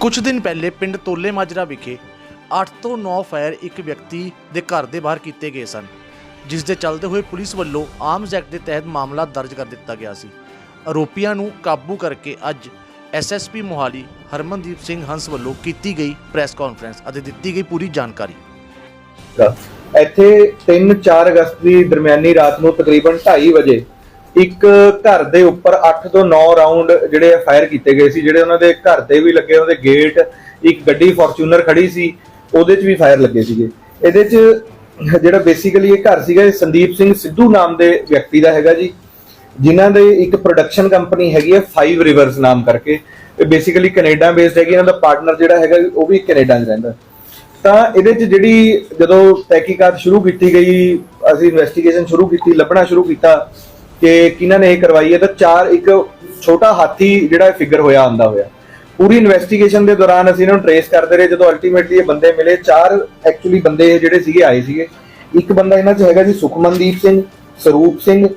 ਕੁਝ ਦਿਨ ਪਹਿਲੇ ਪਿੰਡ ਤੋਲੇ ਮਾਜਰਾ ਵਿਖੇ 8 ਤੋਂ 9 ਫਾਇਰ ਇੱਕ ਵਿਅਕਤੀ ਦੇ ਘਰ ਦੇ ਬਾਹਰ ਕੀਤੇ ਗਏ ਸਨ, ਜਿਸ ਦੇ ਚੱਲਦੇ ਹੋਏ ਪੁਲਿਸ ਵੱਲੋਂ ਆਰਮਸ ਐਕਟ ਦੇ ਤਹਿਤ ਮਾਮਲਾ ਦਰਜ ਕਰ ਦਿੱਤਾ ਗਿਆ ਸੀ। ਆਰੋਪੀਆਂ ਨੂੰ ਕਾਬੂ ਕਰਕੇ ਅੱਜ ਐਸਐਸਪੀ ਮੋਹਾਲੀ ਹਰਮਨਦੀਪ ਸਿੰਘ ਹੰਸ ਵੱਲੋਂ ਕੀਤੀ ਗਈ ਪ੍ਰੈਸ ਕਾਨਫਰੰਸ ਅਤੇ ਦਿੱਤੀ ਗਈ ਪੂਰੀ ਜਾਣਕਾਰੀ। ਇੱਥੇ 3-4 ਅਗਸਤ ਦੀ ਦਰਮਿਆਨੀ ਰਾਤ ਨੂੰ ਤਕਰੀਬਨ 2:30 ਵਜੇ ਇੱਕ ਘਰ ਦੇ ਉੱਪਰ 8 ਤੋਂ 9 ਰਾਉਂਡ ਜਿਹੜੇ ਫਾਇਰ ਕੀਤੇ ਗਏ ਸੀ, ਜਿਹੜੇ ਉਹਨਾਂ ਦੇ ਘਰ ਦੇ ਵੀ ਲੱਗੇ ਉਹਦੇ ਗੇਟ ਇੱਕ ਗੱਡੀ ਫੋਰਚੂਨਰ ਖੜੀ ਸੀ, ਉਹਦੇ 'ਚ ਵੀ ਫਾਇਰ ਲੱਗੇ ਸੀਗੇ। ਇਹਦੇ 'ਚ ਜਿਹੜਾ ਬੇਸਿਕਲੀ ਇਹ ਘਰ ਸੀਗਾ, ਇਹ ਸੰਦੀਪ ਸਿੰਘ ਸਿੱਧੂ ਨਾਮ ਦੇ ਵਿਅਕਤੀ ਦਾ ਹੈਗਾ ਜੀ, ਜਿਨ੍ਹਾਂ ਦੇ ਇੱਕ ਪ੍ਰੋਡਕਸ਼ਨ ਕੰਪਨੀ ਹੈਗੀ ਹੈ 5 ਰਿਵਰਸ ਨਾਮ ਕਰਕੇ। ਇਹ ਬੇਸਿਕਲੀ ਕੈਨੇਡਾ ਬੇਸਡ ਹੈਗੀ, ਇਹਨਾਂ ਦਾ ਪਾਰਟਨਰ ਜਿਹੜਾ ਹੈਗਾ, ਉਹ ਵੀ ਕੈਨੇਡਾ 'ਚ ਰਹਿੰਦਾ। ਤਾਂ ਇਹਦੇ 'ਚ ਜਿਹੜੀ ਜਦੋਂ ਤਹਿਕੀਕਾਤ ਸ਼ੁਰੂ ਕੀਤੀ ਗਈ, ਅਸੀਂ ਇਨਵੈਸਟੀਗੇਸ਼ਨ ਸ਼ੁਰੂ ਕੀਤੀ, ਲੱਭਣਾ ਸ਼ੁਰੂ ਕੀਤਾ ਕਿ ਕਿਹਨਾਂ ਨੇ ਇਹ ਕਰਵਾਈ ਹੈ ਤਾਂ ਚਾਰ ਇੱਕ ਛੋਟਾ ਹਾਥੀ ਜਿਹੜਾ ਫਿਗਰ ਹੋਇਆ ਆਂਦਾ ਹੋਇਆ। ਪੂਰੀ ਇਨਵੈਸਟੀਗੇਸ਼ਨ ਦੇ ਦੌਰਾਨ ਅਸੀਂ ਇਹਨਾਂ ਨੂੰ ਟਰੇਸ ਕਰਦੇ ਰਹੇ ਜਦੋਂ ਅਲਟੀਮੇਟਲੀ ਇਹ ਬੰਦੇ ਮਿਲੇ ਚਾਰ ਐਕਚੁਅਲੀ ਬੰਦੇ ਜਿਹੜੇ ਸੀਗੇ ਆਏ ਸੀਗੇ। ਇੱਕ ਬੰਦਾ ਇਹਨਾਂ 'ਚ ਹੈਗਾ ਜੀ ਸੁਖਮਨਦੀਪ ਸਿੰਘ ਸਰੂਪ ਸਿੰਘ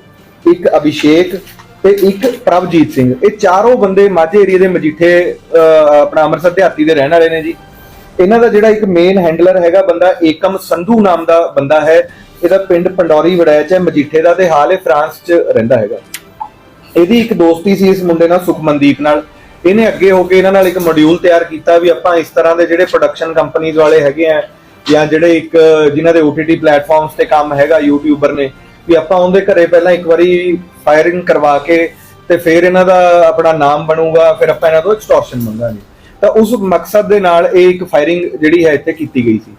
ਇੱਕ ਅਭਿਸ਼ੇਕ ਤੇ ਇੱਕ ਪ੍ਰਭਜੀਤ ਸਿੰਘ। ਇਹ ਚਾਰੋਂ ਬੰਦੇ ਮਾਝੇ ਏਰੀਆ ਦੇ ਮਜੀਠੇ ਅਹ, ਆਪਣਾ ਅੰਮ੍ਰਿਤਸਰ ਦਿਹਾਤੀ ਦੇ ਰਹਿਣ ਵਾਲੇ ਨੇ ਜੀ। ਇਹਨਾਂ ਦਾ ਜਿਹੜਾ ਇੱਕ ਮੇਨ ਹੈਂਡਲਰ ਹੈਗਾ ਬੰਦਾ ਏਕਮ ਸੰਧੂ ਨਾਮ ਦਾ ਬੰਦਾ ਹੈ। ਇਹਦਾ ਪਿੰਡ ਪੰਡੌਰੀ ਵੜੈਚ ਹੈ, ਮਜੀਠੇ ਦਾ ਤੇ ਹਾਲ ਇਹ ਫਰਾਂਸ 'ਚ ਰਹਿੰਦਾ ਹੈਗਾ। ਇਹਦੀ ਇੱਕ ਦੋਸਤੀ ਸੀ ਇਸ ਮੁੰਡੇ ਨਾਲ, ਸੁਖਮਨਦੀਪ ਨਾਲ। ਇਹਨੇ ਅੱਗੇ ਹੋ ਕੇ ਇਹਨਾਂ ਨਾਲ ਇੱਕ ਮੋਡਿਊਲ ਤਿਆਰ ਕੀਤਾ ਵੀ ਆਪਾਂ ਇਸ ਤਰ੍ਹਾਂ ਦੇ ਜਿਹੜੇ ਪ੍ਰੋਡਕਸ਼ਨ ਕੰਪਨੀਆਂ ਵਾਲੇ ਹੈਗੇ ਆ, ਜਾਂ ਜਿਹੜੇ ਇੱਕ ਜਿਨ੍ਹਾਂ ਦੇ OTT ਪਲੇਟਫਾਰਮਸ ਤੇ ਕੰਮ ਹੈਗਾ ਯੂਟਿਊਬਰ ਨੇ, ਵੀ ਆਪਾਂ ਉਹਦੇ ਘਰੇ ਪਹਿਲਾਂ ਇੱਕ ਵਾਰੀ ਫਾਇਰਿੰਗ ਕਰਵਾ ਕੇ ਤੇ ਫਿਰ ਇਹਨਾਂ ਦਾ ਆਪਣਾ ਨਾਮ ਬਣੂਗਾ, ਫਿਰ ਆਪਾਂ ਇਹਨਾਂ ਤੋਂ ਐਕਸਟੋਰਸ਼ਨ ਮੰਗਾਂਗੇ। ਤਾਂ ਉਸ ਮਕਸਦ ਦੇ ਨਾਲ ਇਹ ਇੱਕ ਫਾਇਰਿੰਗ ਜਿਹੜੀ ਹੈ ਇੱਥੇ ਕੀਤੀ ਗਈ ਸੀ।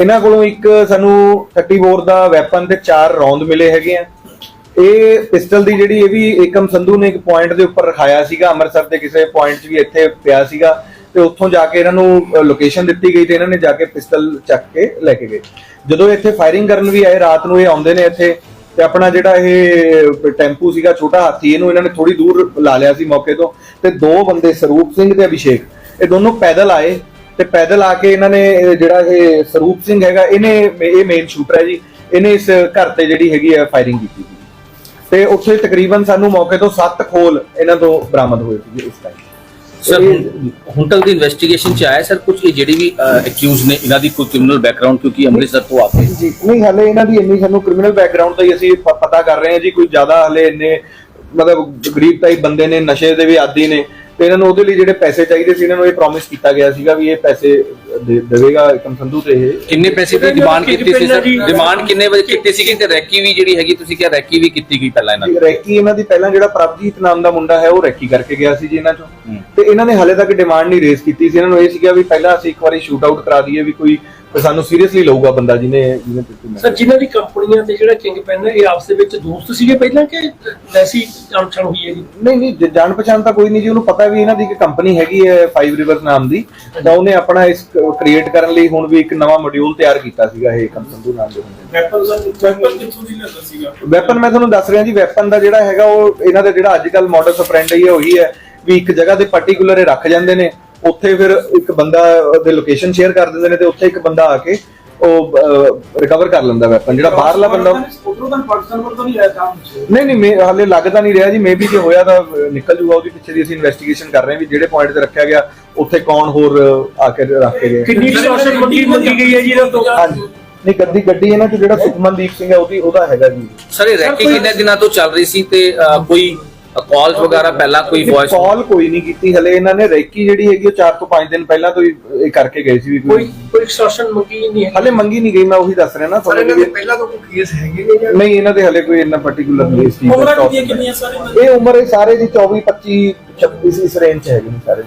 ਇਹਨਾਂ ਕੋਲੋਂ ਇੱਕ ਸਾਨੂੰ 30 ਬੋਰ ਦਾ ਵੈਪਨ ਤੇ ਚਾਰ ਰੌਂਦ ਮਿਲੇ ਹੈਗੇ ਆ। ਇਹ ਪਿਸਟਲ ਦੀ ਜਿਹੜੀ ਇਹ ਵੀ ਏਕਮ ਸੰਧੂ ਨੇ ਇੱਕ ਪੁਆਇੰਟ ਦੇ ਉੱਪਰ ਰਖਾਇਆ ਸੀਗਾ, ਅੰਮ੍ਰਿਤਸਰ ਦੇ ਕਿਸੇ ਪੁਆਇੰਟ 'ਚ ਵੀ ਇੱਥੇ ਪਿਆ ਸੀਗਾ ਤੇ ਉੱਥੋਂ ਜਾ ਕੇ ਇਹਨਾਂ ਨੂੰ ਲੋਕੇਸ਼ਨ ਦਿੱਤੀ ਗਈ ਤੇ ਇਹਨਾਂ ਨੇ ਜਾ ਕੇ ਪਿਸਟਲ ਚੱਕ ਕੇ ਲੈ ਕੇ ਗਏ। ਜਦੋਂ ਇੱਥੇ ਫਾਇਰਿੰਗ ਕਰਨ ਵੀ ਆਏ, ਰਾਤ ਨੂੰ ਇਹ ਆਉਂਦੇ ਨੇ ਇੱਥੇ ਤੇ ਆਪਣਾ ਜਿਹੜਾ ਇਹ ਟੈਂਪੂ ਸੀਗਾ ਛੋਟਾ ਹਾਥੀ, ਇਹਨੂੰ ਇਹਨਾਂ ਨੇ ਥੋੜੀ ਦੂਰ ਲਾ ਲਿਆ ਸੀ ਮੌਕੇ ਤੋਂ ਤੇ ਦੋ ਬੰਦੇ ਸਰੂਪ ਸਿੰਘ ਤੇ ਅਭਿਸ਼ੇਕ, ਇਹ ਦੋਨੋਂ ਪੈਦਲ ਆਏ ਤੇ ਪੈਦਲ ਆ ਕੇ ਇਹਨਾਂ ਨੇ ਜਿਹੜਾ ਇਹ ਸਰੂਪ ਸਿੰਘ ਹੈਗਾ ਇਹਨੇ ਇਹ ਮੇਨ ਸ਼ੂਟਰ ਹੈ ਜੀ। ਇਹਨੇ ਇਸ ਘਰ ਤੇ ਜਿਹੜੀ ਹੈਗੀ ਹੈ ਫਾਇਰਿੰਗ ਕੀਤੀ ਸੀ। ਤੇ ਉੱਥੇ ਤਕਰੀਬਨ ਸਾਨੂੰ ਮੌਕੇ ਤੋਂ 7 ਖੋਲ ਇਹਨਾਂ ਤੋਂ ਬਰਾਮਦ ਹੋਏ ਸੀ ਇਸ ਟਾਈਮ ਸਰ ਹੁਣ ਤੱਕ ਦੀ ਇਨਵੈਸਟੀਗੇਸ਼ਨ ਚ ਆਇਆ ਸਰ ਕੁਝ ਇਹ ਜਿਹੜੀ ਵੀ ਅਕਿਊਜ਼ ਨੇ ਇਹਨਾਂ ਦੀ ਕੋਈ ਕ੍ਰਿਮੀਨਲ ਬੈਕਗ੍ਰਾਉਂਡ ਕਿਉਂਕਿ ਅੰਮ੍ਰਿਤਸਰ ਤੋਂ ਆਤੇ ਜੀ ਨਹੀਂ ਹਲੇ ਇਹਨਾਂ ਦੀ ਇੰਨੀ ਸਾਨੂੰ ਕ੍ਰਿਮੀਨਲ ਬੈਕਗ੍ਰਾਉਂਡ ਦਾ ਹੀ ਅਸੀਂ ਪਤਾ ਕਰ ਰਹੇ ਹਾਂ ਜੀ। ਕੋਈ ਜ਼ਿਆਦਾ ਹਲੇ ਇੰਨੇ ਮਤਲਬ ਗਰੀਬ ਟਾਈਪ ਬੰਦੇ ਨੇ ਨਸ਼ੇ ਦੇ ਵੀ ਆਦੀ ਨੇ। ਤੇ ਇਹਨਾਂ ਨੂੰ ਉਹਦੇ ਲਈ ਜਿਹੜੇ ਪੈਸੇ ਚਾਹੀਦੇ ਸੀ ਇਹਨਾਂ ਨੂੰ ਇਹ ਪ੍ਰੋਮਿਸ ਕੀਤਾ ਗਿਆ ਸੀਗਾ ਵੀ ਇਹ ਪੈਸੇ ਦੇ- ਦੇਵੇਗਾ ਏਕਮ ਸੰਧੂ ਤੇ ਇਹ। ਕਿੰਨੇ ਪੈਸੇ ਦੀ ਡਿਮਾਂਡ ਕੀਤੀ ਸੀ ਸਰ? ਡਿਮਾਂਡ ਕਿੰਨੇ ਵਜੇ ਕੀਤੀ ਸੀ ਤੇ ਰੈਕੀ ਵੀ ਜਿਹੜੀ ਹੈਗੀ ਤੁਸੀਂ ਕਿਹਾ ਰੈਕੀ ਵੀ ਕੀਤੀ ਗਈ ਪਹਿਲਾਂ ਇਹਨਾਂ ਦੀ? ਰੈਕੀ ਇਹਨਾਂ ਦੀ ਪਹਿਲਾਂ ਜਿਹੜਾ ਪ੍ਰਭਜੀਤ ਨਾਮ ਦਾ ਮੁੰਡਾ ਹੈ ਉਹ ਰੈਕੀ ਕਰਕੇ ਗਿਆ ਸੀ ਜੀ ਇਹਨਾਂ ਚੋਂ। ਤੇ ਇਹਨਾਂ ਨੇ ਹਲੇ ਤੱਕ ਡਿਮਾਂਡ ਨਹੀਂ ਰੇਜ਼ ਕੀਤੀ ਸੀ। ਇਹਨਾਂ ਨੂੰ ਇਹ ਸੀਗਾ ਵੀ ਪਹਿਲਾਂ ਅਸੀਂ ਇੱਕ ਵਾਰੀ ਸ਼ੂਟ ਆਊਟ ਕਰਾ ਦਈਏ ਵੀ ਕੋਈ ਕੋਈ ਸਾਨੂੰ ਸੀਰੀਅਸਲੀ ਲਊਗਾ ਬੰਦਾ ਜਿਹਨੇ ਜਿਹਨੇ ਦਿੱਤੀ ਸਰ ਜਿਨ੍ਹਾਂ ਦੀ ਕੰਪਨੀਆਂ ਤੇ ਜਿਹੜਾ ਕਿੰਗ ਪੈਨ ਹੈ ਇਹ ਆਪਸ ਦੇ ਵਿੱਚ ਦੋਸਤ ਸੀਗੇ ਪਹਿਲਾਂ ਕਿ ਵੈਸੀ ਜਾਣਛਾਣ ਹੋਈ ਹੈ ਜੀ? ਨਹੀਂ ਨਹੀਂ ਜ- ਜਾਣ ਪਛਾਣ ਤਾਂ ਕੋਈ ਨਹੀਂ ਜੀ। ਉਹਨੂੰ ਪਤਾ ਵੀ ਇਹਨਾਂ ਦੀ ਇੱਕ ਕੰਪਨੀ ਹੈਗੀ ਹੈ 5 ਰਿਵਰਸ ਨਾਮ ਦੀ। ਤਾਂ ਉਹਨੇ ਆਪਣਾ ਇਸ ਕ੍ਰੀਏਟ ਕਰਨ ਲਈ ਹੁਣ ਵੀ ਇੱਕ ਨਵਾਂ ਮੋਡਿਊਲ ਤਿਆਰ ਕੀਤਾ ਸੀਗਾ ਇਹ ਏਕਮ ਸੰਧੂ ਨਾਮ ਦੇ ਵੈਪਨ ਵੈਪਨ ਕਿੱਥੋਂ ਦੀ ਲੈਂਦਾ ਸੀਗਾ? ਵੈਪਨ ਮੈਂ ਤੁਹਾਨੂੰ ਦੱਸ ਰਿਹਾ ਜੀ ਵੈਪਨ ਦਾ ਜਿਹੜਾ ਹੈਗਾ ਉਹ ਇਹਨਾਂ ਦਾ ਜਿਹੜਾ ਅੱਜ ਕੱਲ ਮਾਡਲ ਸਪਰੈਂਡ ਹੈ ਉਹੀ ਹੈ ਵੀ ਇੱਕ ਜਗ੍ਹਾ ਤੇ ਪਾਰਟਿਕੂਲਰ ਇਹ ਰੱਖ ਜਾਂਦੇ ਨੇ। ਉੱਥੇ ਫਿਰ ਇੱਕ ਬੰਦਾ ਉਹਦੇ ਲੋਕੇਸ਼ਨ ਸ਼ੇਅਰ ਕਰ ਦਿੰਦੇ ਨੇ ਤੇ ਉੱਥੇ ਇੱਕ ਬੰਦਾ ਆ ਕੇ ਉਹ ਰਿਕਵਰ ਕਰ ਲੈਂਦਾ ਵੈਪਨ ਜਿਹੜਾ ਬਾਹਰਲਾ ਬੰਦਾ ਉਧਰੋਂ ਤਾਂ ਪਾਕਿਸਤਾਨ ਵੱਲ ਤਾਂ ਨਹੀਂ ਆਇਆ ਕੰਮ ਨਹੀਂ ਨਹੀਂ ਮੈਂ ਹਾਲੇ ਲੱਗਦਾ ਨਹੀਂ ਰਿਹਾ ਜੀ। ਮੇਬੀ ਜੇ ਹੋਇਆ ਤਾਂ ਨਿਕਲ ਜੂਗਾ। ਉਹਦੀ ਪਿੱਛੇ ਦੀ ਅਸੀਂ ਇਨਵੈਸਟੀਗੇਸ਼ਨ ਕਰ ਰਹੇ ਹਾਂ ਵੀ ਜਿਹੜੇ ਪੁਆਇੰਟ ਤੇ ਰੱਖਿਆ ਗਿਆ ਉੱਥੇ ਕੌਣ ਹੋਰ ਆ ਕੇ ਰੱਖ ਕੇ ਗਏ ਕਿੰਨੀ ਐਕਸਟੋਰਸ਼ਨ ਮੰਗੀ ਮੰਗੀ ਗਈ ਹੈ ਜੀ ਇਹਨਾਂ ਤੋਂ ਹਾਂਜੀ। ਨਹੀਂ ਗੱਡੀ ਗੱਡੀ ਇਹਨਾਂ ਚ ਜਿਹੜਾ ਸੁਖਮਨਦੀਪ ਸਿੰਘ ਹੈ ਉਹਦੀ ਉਹਦਾ ਹੈਗਾ ਜੀ। ਸਰ ਇਹ ਰੈਕੀ ਕਿੰਨੇ ਦਿਨਾਂ ਤੋਂ ਚੱਲ ਰਹੀ ਸੀ ਤੇ ਕੋਈ ਕਾਲਸ ਵਗੈਰਾ ਪਹਿਲਾਂ ਕੋਈ ਵੌਇਸ ਕਾਲ ਕੋਈ ਨਹੀਂ ਕੀਤੀ। ਹਲੇ ਇਹਨਾਂ ਨੇ ਰੈਕੀ ਜਿਹੜੀ ਹੈਗੀ ਉਹ 4 ਤੋਂ 5 ਦਿਨ ਪਹਿਲਾਂ ਤੋਂ ਹੀ ਇਹ ਕਰਕੇ ਗਏ ਸੀ ਵੀ ਕੋਈ ਕੋਈ ਕੋਈ ਐਕਸਟੋਰਸ਼ਨ ਮੰਗੀ ਨਹੀਂ ਹੈ ਹਲੇ ਮੰਗੀ ਨਹੀਂ ਗਈ ਮੈਂ ਉਹੀ ਦੱਸ ਰਿਹਾ ਨਾ ਤੁਹਾਨੂੰ ਵੀ- ਪਹਿਲਾਂ ਤੋਂ ਕੋਈ ਕੇਸ ਹੈਗੇ ਨੇ ਜਾਂ ਨਹੀਂ ਇਹਨਾਂ ਦੇ ਹਲੇ ਕੋਈ ਇੰਨਾ ਪਾਰਟਿਕੂਲਰ ਨਹੀਂ ਸੀ ਉਮਰਾਂ ਕਿੰਨੀਆਂ ਕਿੰਨੀਆਂ ਸਾਰੇ ਇਹ ਉਮਰ ਇਹ ਸਾਰੇ ਦੀ 24 25 26 ਇਸ ਰੇਂਜ ਚ ਹੈਗੇ ਨੇ ਸਾਰੇ।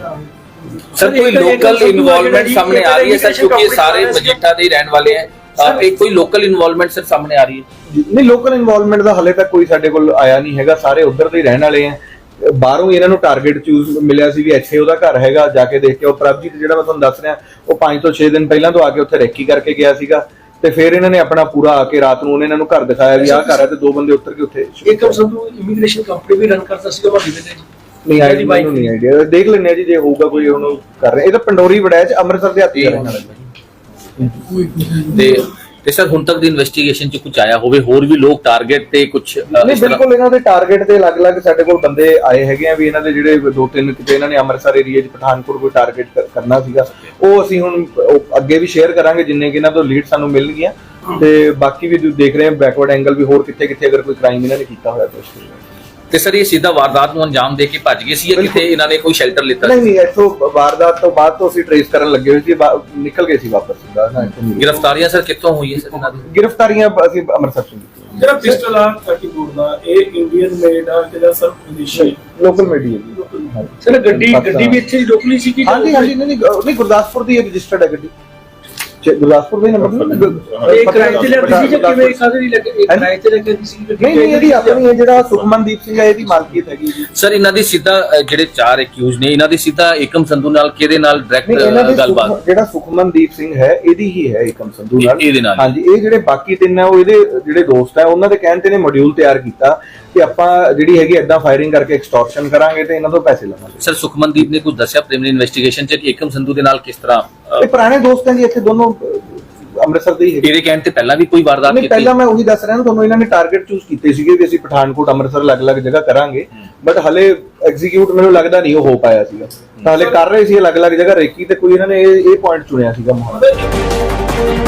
ਸਰ ਕੋਈ ਲੋਕਲ ਇਨਵੋਲਵਮੈਂਟ ਸਾਹਮਣੇ ਆ ਰਹੀ ਹੈ ਸਰ ਕਿਉਂਕਿ ਇਹ ਸਾਰੇ ਮਜੀਠਾ ਦੇ ਹੀ ਰਹਿਣ ਵਾਲੇ ਹੈ। ਇਹ ਕੋਈ ਲੋਕਲ ਇਨਵੋਲਵਮੈਂਟ ਸਰ ਸਾਹਮਣੇ ਆ ਰਹੀ ਹੈ? ਨਹੀਂ ਲੋਕਲ ਇਨਵੋਲਵਮੈਂਟ ਦਾ ਹਲੇ ਤੱਕ ਕੋਈ ਸਾਡੇ ਕੋਲ ਆਇਆ ਨਹੀਂ ਹੈਗਾ। ਸਾਰੇ ਉਧਰ ਦੇ ਹੀ ਰਹਿਣ ਵਾਲੇ ਆ। ਬਾਹਰੋਂ ਇਹਨਾਂ ਨੂੰ ਟਾਰਗੇਟ ਚੂਜ਼ ਮਿਲਿਆ ਸੀ ਵੀ ਇੱਥੇ ਉਹਦਾ ਘਰ ਹੈਗਾ ਜਾ ਕੇ ਦੇਖ ਕੇ ਉਹ ਪ੍ਰਭਜੀਤ ਜਿਹੜਾ ਮੈਂ ਤੁਹਾਨੂੰ ਦੱਸ ਰਿਹਾ ਉਹ 5 ਤੋਂ 6 ਦਿਨ ਪਹਿਲਾਂ ਤੋਂ ਆ ਕੇ ਉੱਥੇ ਰੈਕੀ ਕਰਕੇ ਗਿਆ ਸੀਗਾ ਤੇ ਫਿਰ ਇਹਨਾਂ ਨੇ ਆਪਣਾ ਪੂਰਾ ਆ ਕੇ ਰਾਤ ਨੂੰ ਉਹਨੇ ਇਹਨਾਂ ਨੂੰ ਘਰ ਦਿਖਾਇਆ ਵੀ ਆਹ ਘਰ ਹੈ ਤੇ ਦੋ ਬੰਦੇ ਉੱਤਰ ਕੇ ਉੱਥੇ ਇੱਕ ਕਮ ਤੋਂ ਇਮੀਗ੍ਰੇਸ਼ਨ ਕੰਪਨੀ ਵੀ ਰਨ ਕਰਦਾ ਸੀਗਾ ਭਾਬੀ ਦੇ ਜੀ। ਨਹੀਂ ਆਈ ਮੈਨੂੰ ਨਹੀਂ ਆਈਡੀਆ ਦੇਖ ਲੈਣੇ ਆ ਜੀ ਜੇ ਹੋਊਗਾ ਕੋਈ ਉਹਨੂੰ ਕਰ ਰਹੇ। ਇਹ ਤਾਂ ਪੰਡੋਰੀ ਵੜੈਚ ਅੰਮ੍ਰਿਤਸਰ ਦੇ ਹੱਥੀ ਰਹਿਣ ਵਾਲਾ ਤੇ ਤੇ ਸਰ ਹੁਣ ਤੱਕ ਦੀ ਇਨਵੈਸਟੀਗੇਸ਼ਨ ਚ ਕੁਝ ਆਇਆ ਹੋਵੇ ਹੋਰ ਵੀ ਲੋਕ ਟਾਰਗੇਟ ਤੇ ਕੁਝ ਨਹੀਂ ਬਿਲਕੁਲ ਇਹਨਾਂ ਦੇ ਟਾਰਗੇਟ ਤੇ ਅਲੱਗ-ਅਲੱਗ ਸਾਡੇ ਕੋਲ ਬੰਦੇ ਆਏ ਹੈਗੇ ਆ ਵੀ ਇਹਨਾਂ ਦੇ ਜਿਹੜੇ ਦੋ ਤਿੰਨ ਕਿਤੇ ਇਹਨਾਂ ਨੇ ਅੰਮ੍ਰਿਤਸਰ ਏਰੀਆ 'ਚ ਪਠਾਨਕੋਟ ਕੋਈ ਟਾਰਗੇਟ ਕਰਨਾ ਸੀਗਾ। ਉਹ ਅਸੀਂ ਹੁਣ ਅੱਗੇ ਵੀ ਸ਼ੇਅਰ ਕਰਾਂਗੇ ਜਿੰਨੇ ਕਿ ਇਹਨਾਂ ਤੋਂ ਲੀਡ ਸਾਨੂੰ ਮਿਲਣਗੀਆਂ। ਤੇ ਬਾਕੀ ਵੀ ਦੇਖ ਰਹੇ ਹਾਂ ਬੈਕਵਰਡ ਐਂਗਲ ਵੀ ਹੋਰ ਕਿੱਥੇ ਕਿੱਥੇ ਅਗਰ ਕੋਈ ਕ੍ਰਾਈਮ ਇਹਨਾਂ ਨੇ ਕੀਤਾ ਹੋਇਆ ਤਾਂ ਉਸ ਤੇ ਸਰ ਇਹ ਸਿੱਧਾ ਵਾਰਦਾਤ ਨੂੰ ਅੰਜਾਮ ਦੇ ਕੇ ਭੱਜ ਗਏ ਸੀ ਜਾਂ ਕਿਤੇ ਇਹਨਾਂ ਨੇ ਕੋਈ ਸ਼ੈਲਟਰ ਲਿੱਤਾ ਨਹੀਂ ਨਹੀਂ ਇੱਥੋਂ ਵਾਰਦਾਤ ਤੋਂ ਬਾਅਦ ਤੋਂ ਅਸੀਂ ਟ੍ਰੇਸ ਕਰਨ ਲੱਗੇ ਹੋਏ ਸੀ ਨਿਕਲ ਗਏ ਸੀ ਵਾਪਸ ਸਿੱਧਾ ਨਾ ਇੱਥੋਂ ਗ੍ਰਿਫਤਾਰੀਆਂ ਸਰ ਕਿੱਥੋਂ ਹੋਈ ਹੈ ਸਰ ਇਹਨਾਂ ਦੀ? ਗ੍ਰਿਫਤਾਰੀਆਂ ਅਸੀਂ ਅੰਮ੍ਰਿਤਸਰ ਤੋਂ ਕੀਤੀਆਂ। ਜਿਹੜਾ ਪਿਸਟਲ ਆ 34 ਦਾ ਇਹ ਇੰਡੀਅਨ ਮੇਡ ਆ ਕਿ ਜਾਂ ਸਰ ਵਿਦੇਸ਼ੀ? ਲੋਕਲ ਮੀਡੀਆ ਜੀ। ਸਰ ਗੱਡੀ ਗੱਡੀ ਵੀ ਇੱਥੇ ਲੋਕਲੀ ਸੀ ਕਿ ਹਾਂਜੀ ਹਾਂਜੀ ਨਹੀਂ ਨਹੀਂ ਨਹੀਂ ਗੁਰਦਾਸਪੁਰ ਦੀ ਰਜਿਸਟਰਡ ਹੈ ਗੱਡੀ। ਗੁਰਦਾਸਪੁਰ ਦੀ ਨੰਬਰ ਇਹ ਕਿਰਾਏ ਤੇ ਲੈਂਦੀ ਸੀ ਜਾਂ ਕਿਵੇਂ ਕਾਹਦੇ ਲਈ ਲੱਗੇ। ਕਿਰਾਏ ਤੇ ਲੱਗੀ ਸੀ ਨਹੀਂ ਨਹੀਂ ਇਹਦੀ ਆਪਣੀ ਹੈ ਜਿਹੜਾ ਸੁਖਮਨਦੀਪ ਸਿੰਘ ਹੈ ਇਹਦੀ ਮਾਲਕੀਅਤ ਹੈਗੀ ਜੀ। ਸਰ ਇਹਨਾਂ ਦੀ ਸਿੱਧਾ ਜਿਹੜੇ ਚਾਰ ਐਕਿਊਜ਼ ਨੇ ਇਹਨਾਂ ਦੀ ਸਿੱਧਾ ਏਕਮ ਸੰਧੂ ਨਾਲ ਕਿਹਦੇ ਨਾਲ ਨਹੀਂ ਡਾਇਰੈਕਟ ਗੱਲਬਾਤ? ਜਿਹੜਾ ਸੁਖਮਨਦੀਪ ਸਿੰਘ ਹੈ ਇਹਦੀ ਹੀ ਹੈ ਏਕਮ ਸੰਧੂ ਨਾਲ। ਇਹ- ਇਹਦੇ ਨਾਲ। ਹਾਂਜੀ ਇਹ ਜਿਹੜੇ ਬਾਕੀ ਤਿੰਨ ਹੈ ਉਹ ਇਹਦੇ ਜਿਹੜੇ ਦੋਸਤ ਹੈ ਉਹਨਾਂ ਦੇ ਕਹਿਣ ਤੇ ਨੇ ਮੋਡਿਊਲ ਤਿਆਰ ਕੀਤਾ ਕਿ ਆਪਾਂ ਜਿਹੜੀ ਹੈਗੀ ਐਦਾਂ ਫਾਇਰਿੰਗ ਕਰਕੇ ਐਕਸਟੋਰਸ਼ਨ ਕਰਾਂਗੇ ਤੇ ਇਹਨਾਂ ਤੋਂ ਪੈਸੇ ਲਵਾਂਗੇ। ਸਰ ਸੁਖਮਨਦੀਪ ਨੇ ਕੁਝ ਦੱਸਿਆ ਪ੍ਰੀਮਿਨਰੀ ਇਨਵੈਸਟੀਗੇਸ਼ਨ ਚ ਕਿ ਏਕਮ ਸੰਧੂ ਦੇ ਨਾਲ ਕਿਸ ਤਰ੍ਹਾਂ ਇਹ ਪੁਰਾਣੇ ਦੋਸਤ ਹੈ ਜੀ ਇੱਥੇ ਦੋਨੋਂ ਅੰਮ੍ਰਿਤਸਰ ਦੇ ਹੀ ਹੈਗੇ। ਇਹਦੇ ਕਹਿਣ ਤੇ ਪਹਿਲਾਂ ਵੀ ਕੋਈ ਵਾਰਦਾਤ ਨਹੀਂ ਕੀਤੀ? ਪਹਿਲਾਂ ਮੈਂ ਉਹੀ ਦੱਸ ਰਿਹਾ ਨਾ ਤੁਹਾਨੂੰ ਇਹਨਾਂ ਨੇ ਟਾਰਗੇਟ ਚੂਜ਼ ਕੀਤੇ ਸੀਗੇ ਵੀ ਅਸੀਂ ਪਠਾਨਕੋਟ ਅੰਮ੍ਰਿਤਸਰ ਅਲੱਗ-ਅਲੱਗ ਜਗ੍ਹਾ ਕਰਾਂਗੇ। ਬਟ ਹਲੇ ਐਗਜ਼ੀਕਿਊਟ ਮੈਨੂੰ ਲੱਗਦਾ ਨਹੀਂ ਉਹ ਹੋ ਪਾਇਆ ਸੀਗਾ। ਤਾਂ ਹਲੇ ਕਰ ਰਹੇ ਸੀ ਅਲੱਗ-ਅਲੱਗ ਜਗ੍ਹਾ ਰੇਕੀ ਤੇ ਕੋਈ ਇਹਨਾਂ ਨੇ ਇਹ ਪੁਆਇੰਟ ਚੁਣਿਆ ਸੀਗਾ ਮੋਹਾਲੀ